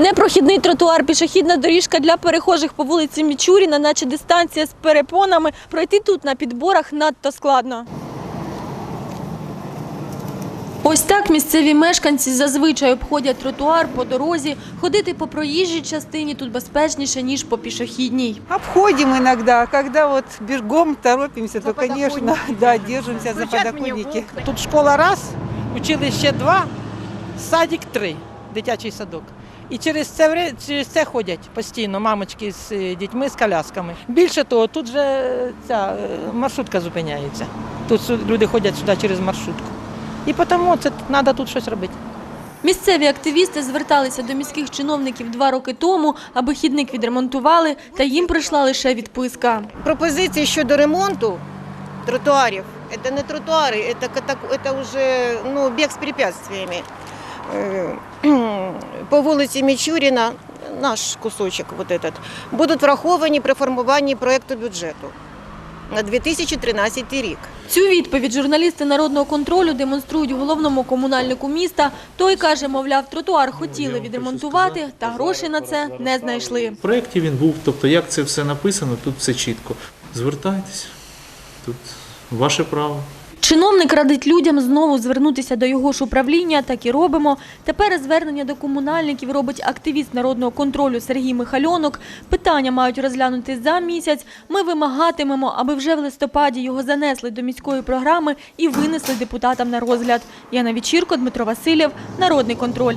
Непрохідний тротуар, пішохідна доріжка для перехожих по вулиці Мічуріна, наче дистанція з перепонами. Пройти тут на підборах надто складно. Ось так місцеві мешканці зазвичай обходять тротуар по дорозі. Ходити по проїжджій частині тут безпечніше, ніж по пішохідній. Обходим иногда, когда вот бегом торопимся, то, конечно, да, держимся за подоконники. Тут школа раз, училище два, садик три, дитячий садок. І через це, вре- через це ходять постійно мамочки з е, дітьми, з колясками. Більше того, тут же е, ця е, маршрутка зупиняється. Тут сю- люди ходять сюди через маршрутку. І тому це треба тут щось робити. Місцеві активісти зверталися до міських чиновників два роки тому, аби хідник відремонтували, та їм прийшла лише відписка. пропозиції щодо ремонту тротуарів. Это не тротуари, это, ката- это уже ну, біг з препятствиями. По вулиці Мічуріна, наш кусочок вот этот, будуть враховані при формуванні проєкту бюджету на 2013 рік. Цю відповідь журналісти народного контролю демонструють головному комунальнику міста. Той каже, мовляв, тротуар хотіли відремонтувати, та грошей на це не знайшли. В проєкті він був, тобто як це все написано, тут все чітко. Звертайтесь, тут ваше право. Чиновник радить людям знову звернутися до його ж управління, так і робимо. Тепер звернення до комунальників робить активіст народного контролю Сергій Михальонок. Питання мають розглянути за місяць. Ми вимагатимемо, аби вже в листопаді його занесли до міської програми і винесли депутатам на розгляд. Яна Вічірко, Дмитро Васильєв, Народний контроль.